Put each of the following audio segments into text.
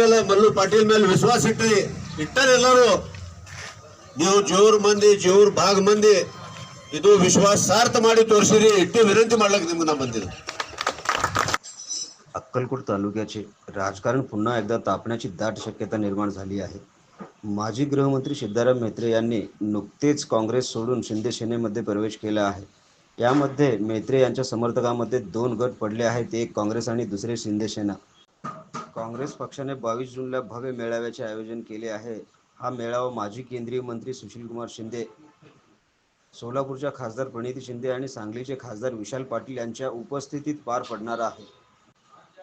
ಮೇಲೆ ಮಲ್ಲು ಪಾಟೀಲ್ ಮೇಲೆ ವಿಶ್ವಾಸ ಇಟ್ರಿ ಇಟ್ಟರೆ ಎಲ್ಲರೂ ನೀವು ಜೋರ್ ಮಂದಿ ಜೋರ್ ಭಾಗ ಮಂದಿ ಇದು ವಿಶ್ವಾಸ ಸಾರ್ಥ ಮಾಡಿ ತೋರಿಸಿರಿ ಇಟ್ಟು ವಿನಂತಿ ಮಾಡ್ಲಿಕ್ಕೆ ನಿಮ್ಗೆ ನಾ ಬಂದಿದ್ದು अक्कलकोट तालुक्याचे राजकारण पुन्हा एकदा तापण्याची दाट शक्यता निर्माण झाली आहे माजी गृहमंत्री सिद्धाराम म्हेत्रे यांनी नुकतेच काँग्रेस सोडून शिंदे सेनेमध्ये प्रवेश केला आहे यामध्ये म्हेत्रे यांच्या समर्थकांमध्ये दोन गट पडले आहेत एक काँग्रेस आणि दुसरे शिंदे सेना काँग्रेस पक्षाने बावीस जूनला भव्य मेळाव्याचे आयोजन केले आहे. हा मेळावा माजी केंद्रीय मंत्री सुशीलकुमार शिंदे सोलापूरच्या खासदार प्रणिती शिंदे आणि सांगलीचे खासदार विशाल पाटील यांच्या उपस्थितीत पार पडणार आहे.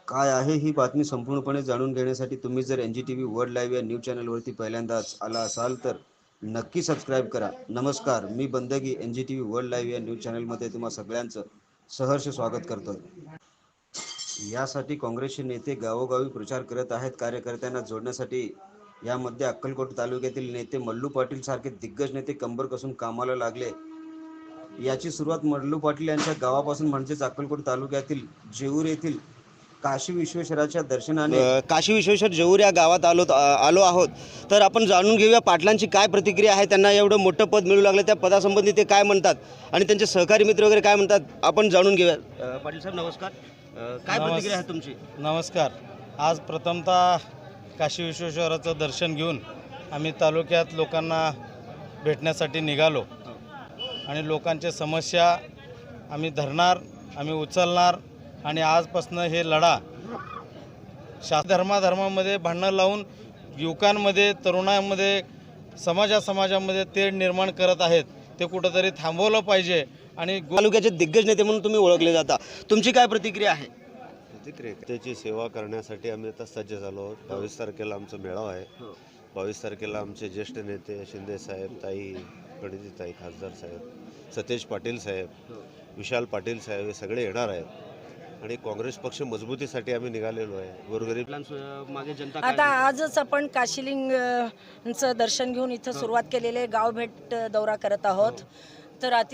काय आहे ही बातमी संपूर्णपणे जाणून घेण्यासाठी तुम्ही जर N G T V world live या न्यूज चॅनलवरती पहिल्यांदाच आला असाल तर नक्की सबस्क्राईब करा. नमस्कार मी Bandagi N G T V world live या न्यूज चॅनलमध्ये तुम्हा सगळ्यांचं सहर्ष स्वागत करतो यासाठी काँग्रेसचे नेते गावोगावी प्रचार करत आहेत. कार्यकर्त्यांना जोडण्यासाठी यामध्ये अक्कलकोट तालुक्यातील नेते मल्लू पाटील सारखे दिग्गज नेते कंबर कसून कामाला लागले. याची सुरुवात मल्लू पाटील यांच्या गावापासून म्हणजेच अक्कलकोट तालुक्यातील जेऊर येथील काशी विश्वेश्वराच्या दर्शनाने काशी विश्वेश्वर जेऊर या गावात आलो आलो आहोत. तर आपण जाणून घेऊया पाटलांची काय प्रतिक्रिया आहे. त्यांना एवढं मोठं पद मिळू लागलं त्या पदासंबंधी ते काय म्हणतात? आणि त्यांचे सहकारी मित्र वगैरे काय म्हणतात? आपण जाणून घेऊया. पाटील साहेब नमस्कार. काय नमस्- प्रतिक्रिया आहे तुमची? नमस्कार. आज प्रथमतः काशी विश्वेश्वराचं दर्शन घेऊन आम्ही तालुक्यात लोकांना भेटण्यासाठी निघालो. आणि लोकांच्या समस्या आम्ही धरणार आम्ही उचलणार आणि आजपासून हे लढा शा धर्माधर्मामध्ये भांडणं लावून युवकांमध्ये तरुणांमध्ये समाजा समाजामध्ये तेढ निर्माण करत आहेत. ते कुठंतरी थांबवलं पाहिजे आणि तालुक्याचे दिग्गज नेते म्हणून तुम्ही ओळखले जाता. तुमची काय प्रतिक्रिया आहे? त्याची सेवा करण्यासाठी आम्ही आता सज्ज झालो आहोत. बावीस तारखेला आमचा मेळावा आहे. हो. बावीस तारखेला आमचे ज्येष्ठ नेते शिंदे साहेब ताई प्रणिती ताई खासदार साहेब सतेज पाटील साहेब विशाल पाटील साहेब हे सगळे येणार आहेत. आणि काँग्रेस पक्ष मजबूतीसाठी आम्ही निघालेलो आहे. गोरगरीब मागे जनता आता आजच आपण काशिलिंग अ, चं दर्शन घेऊन इथं सुरुवात केलेले गाव भेट दौरा करत आहोत. तर अति